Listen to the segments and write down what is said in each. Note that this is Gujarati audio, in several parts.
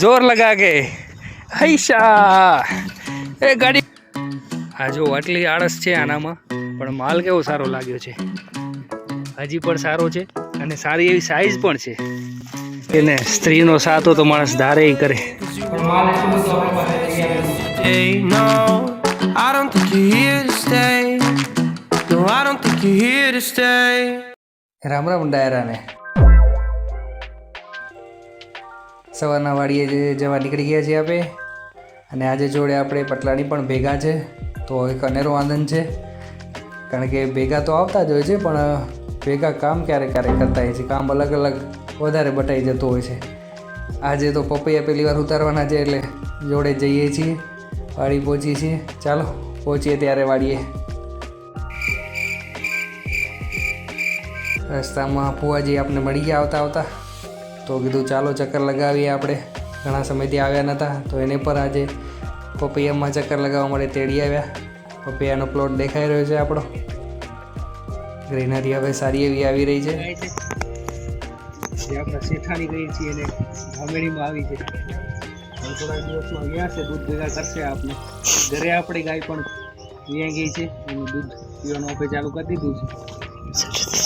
જોર લગા કે હૈશા એ ગાડી આ જો આટલી આળસ છે આનામાં પણ માલ કેવો સારો લાગ્યો છે હજી પણ સારો છે અને સારી એવી સાઈઝ પણ છે। એને સ્ત્રીનો સાથ તો માણસ ધારે ય કરે। રામ રામ એટલો સવારના વાડીએ જવા નીકળી ગયા છીએ આપણે અને આજે જોડે આપણે પટલાની પણ ભેગા છે, તો એક અનેરો આનંદ છે. કારણ કે ભેગા તો આવતા જ હોય છે, પણ ભેગા કામ ક્યારેક ક્યારેક કરતા હોય છે? કામ અલગ અલગ વધારે બટાઈ જતું હોય છે. આજે તો પપૈયા પહેલી વાર ઉતારવાના છે, એટલે જોડે જઈએ છીએ, વાડી પહોંચીએ છીએ. ચાલો, પહોંચીએ ત્યારે વાડીએ. રસ્તામાં ફુવાજી આપણે મળી ગયા આવતા આવતા. તો કીધું ચાલો ચક્કર લગાવીએ આપણે. ઘણા સમયથી આવ્યા નહોતા તો એને પર આજે પપૈયામાં ચક્કર લગાવવા માટે તેડી આવ્યા. પપૈયાનો પ્લોટ દેખાઈ રહ્યો છે આપણો. ગ્રીનરી હવે સારી એવી આવી રહી છે. આપણે શેઠાણી કહીએ છીએ અને ધામેડીમાં આવી છે. થોડા દિવસમાં ગયા છે, દૂધ ભેગા કરશે આપણે. ઘરે આપણી ગાય પણ વ્યાઈ ગઈ છે દૂધ પીવાનું ચાલુ કરી દીધું છે.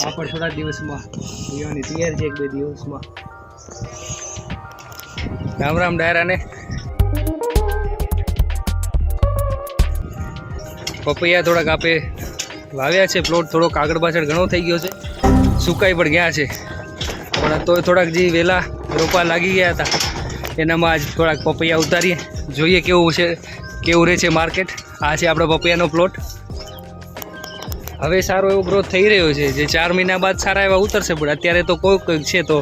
આ થોડા દિવસમાં પીવાની તૈયાર છે, એક બે દિવસમાં. રામ રામ ડાયરાને. પપૈયા થોડાક આપે વાવ્યા છે પ્લોટ થોડોક આગળ પાછળ ઘણો થઈ ગયો છે. સુકાઈ પણ ગયા છે. પણ તોય થોડાક જે વેલા રોપા લાગી ગયા હતા, એનામાં આજ થોડાક પપૈયા ઉતારીએ. જોઈએ કેવું છે, કેવું રહે છે માર્કેટ આ છે આપણો પપૈયાનો પ્લોટ હવે સારો એવો ગ્રોથ થઈ રહ્યો છે, જે ચાર મહિના બાદ સારા એવા ઉતરશે, પણ અત્યારે તો કોઈ કોઈક છે તો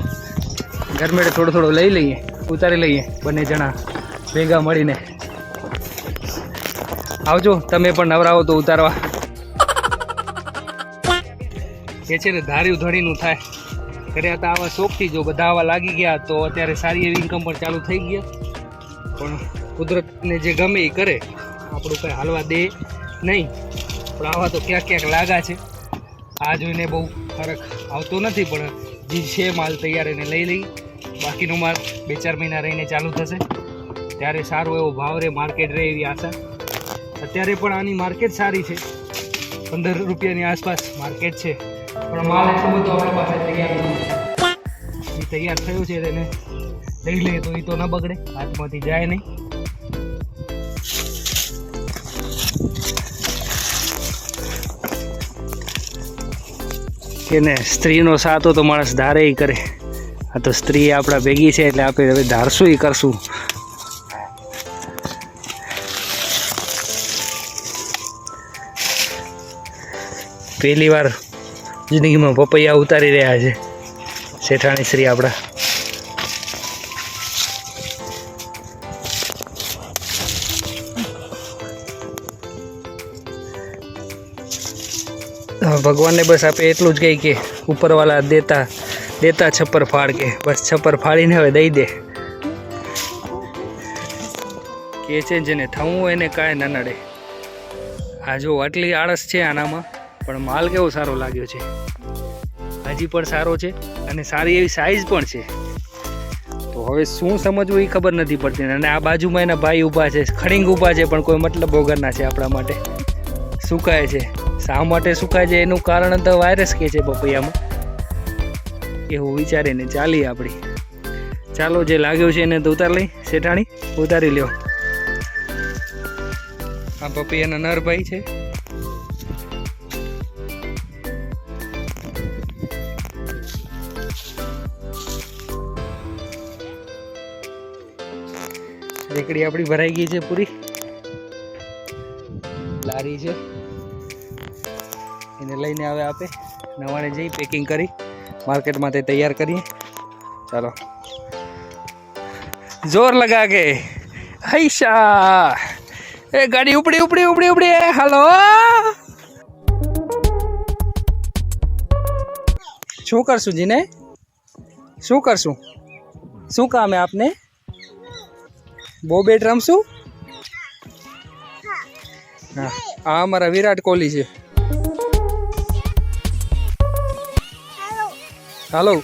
ગરમેડે થોડો થોડો લઈ લઈએ. ઉતારી લઈએ બંને જણા ભેગા મળીને. આવજો, તમે પણ નવરાવો તો ઉતારવા. કે છે ને ધાર્યું ધણીનું થાય. કર્યા હતા આવા શોખથી જો બધા આવા લાગી ગયા તો અત્યારે સારી એવી ઇન્કમ પણ ચાલુ થઈ ગયા પણ કુદરતને જે ગમે એ કરે. આપણું કંઈ હાલવા દે નહીં. પણ આવા તો ક્યાંક ક્યાંક લાગા છે. આ જોઈને બહુ ફરક આવતો નથી, પણ જે છે માલ તૈયાર એને લઈ લઈ બાકીનો માલ બે ચાર મહિના રહીને ચાલુ થશે. ત્યારે સારો એવો ભાવ રહે માર્કેટ રહે એવી આશા. અત્યારે પણ આની માર્કેટ સારી છે. પંદર રૂપિયાની આસપાસ માર્કેટ છે. પણ માલ એટલો બધો આપણી પાસે તૈયાર નથી. એ તૈયાર થયો છે તેને લઈ લે તો એ તો ન બગડે, હાથમાંથી જાય નહીં. કે ને સ્ત્રીનો સાથ તો માણસ ધારે કરે. આ તો સ્ત્રી આપણા ભેગી છે એટલે આપણે હવે ધારશું એ કરશું. પહેલી વાર જિંદગીમાં પપૈયા ઉતારી રહ્યા છે. શેઠાણી શ્રી આપણા. ભગવાનને બસ આપે એટલું જ કહી કે ઉપરવાલા દેતા દેતા છપ્પર ફાડ કે બસ છપ્પર ફાડીને હવે દઈ દે. કે છે જેને થવું હોય એને કાંઈ ના નડે. આ જો આટલી આળસ છે આનામાં, પણ માલ કેવો સારો લાગ્યો છે. હજી પણ સારો છે અને સારી એવી સાઈઝ પણ છે. તો હવે શું સમજવું એ ખબર નથી પડતી. અને આ બાજુમાં એના ભાઈ ઊભા છે, ખડીંગ ઊભા છે, પણ કોઈ મતલબ વગરના છે આપણા માટે. સુકાય છે. શા માટે સુકાય છે? એનું કારણ તો વાયરસ કે છે પપૈયામાં. એવું વિચારીને ચાલી આપણી. ચાલો જે લાગ્યું છે એને તો ઉતાર લઈ. શેઠાણી, ઉતારી લ્યો. આ પપ્પી એના નરભાઈ છે. રેકડી આપણી ભરાઈ ગઈ છે પૂરી. લારી છે. એને લઈને આવે આપે. નવાણે જઈ પેકિંગ કરી. માર્કેટમાં તે તૈયાર કરીએ ચાલો જોર લગા કે હૈશા એ ગાડી ઉપડી ઉપડી ઉપડી ઉપડી એ હાલો શું કરશું જીને શું કરશું શું કામ હે આપને બહુ બેટ રમશું હા આ અમારા વિરાટ કોહલી છે હાલો.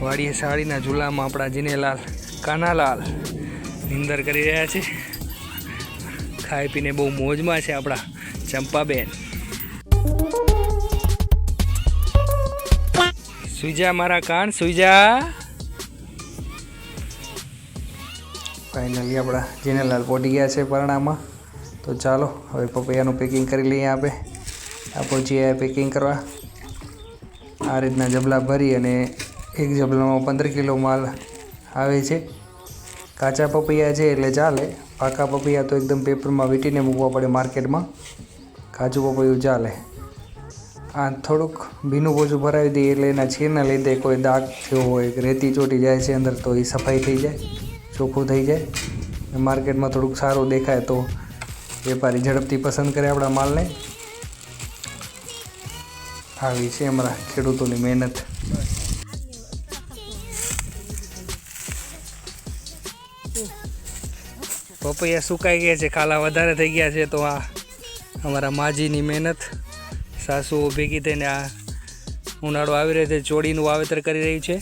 વાડીએ સાડીના ઝૂલામાં આપણા જીનેલાલ કાનાલાલ નિંદર કરી રહ્યા છે. ખાઈ પીને બહુ મોજમાં છે આપણા ચંપાબેન. સુઈજા, મારા કાન, સુઈજા. ફાઇનલી આપણા જીનેલાલ પહોંચી ગયા છે પરણામાં. તો ચાલો, હવે પપૈયાનું પેકિંગ કરી લઈએ આપે. આ પહોંચીએ પેકિંગ કરવા. આ રીતના જબલા ભરી અને એક જબલામાં પંદર કિલો માલ આવે છે. કાચા પપૈયા છે એટલે ચાલે. પાકા પપૈયા તો એકદમ પેપરમાં વીંટીને મૂકવા પડે માર્કેટમાં કાચું પપૈયું ચાલે. આ થોડુંક ભીનું પોચું ભરાવી દઈએ એટલે એના છીરના લીધે કોઈ દાગ થયો હોય રેતી ચોટી જાય છે અંદર તો એ સફાઈ થઈ જાય, ચોખ્ખું થઈ જાય. માર્કેટમાં થોડુંક સારું દેખાય તો વેપારી ઝડપથી પસંદ કરે આપણા માલને. આવી છે અમારા ખેડૂતોની મહેનત. પપૈયા સુકાઈ ગયા છે, ખાલા વધારે થઈ ગયા છે, તો આ અમારા માજીની મહેનત. સાસુઓ ભેગી થઈને આ ઉનાળો આવી રહ્યો છે ચોડીનું વાવેતર કરી રહી છે.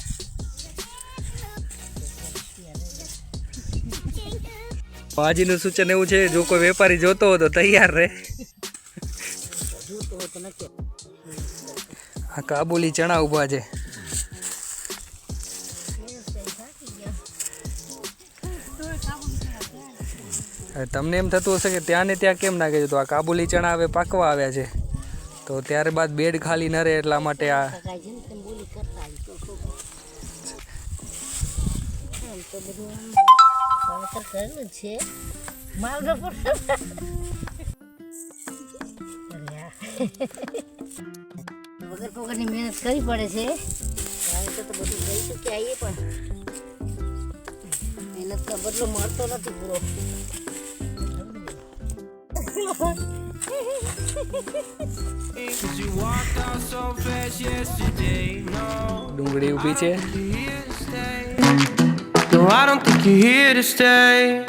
માજીનું સૂચન એવું છે, જો કોઈ વેપારી જોતો હોય તો તૈયાર રહે. આ કાબુલી ચણા ઊભા છે. તમને એમ થતું હશે કે ત્યાં ને ત્યાં કેમ નાખે છે તો આ કાબુલી ચણા હવે પાકવા આવ્યા છે. તો ત્યારબાદ બેડ ખાલી ન રહે એટલા માટે આ વાવેતર કરેલું છે. મહેનત કરવી પડે છે. વાવેતર તો બધું ગઈ ચૂક્યા આવીએ પણ. મહેનતનો બદલો મળતો નથી પૂરો. ડુંગળી ઊભી છે. I don't think you're here to stay.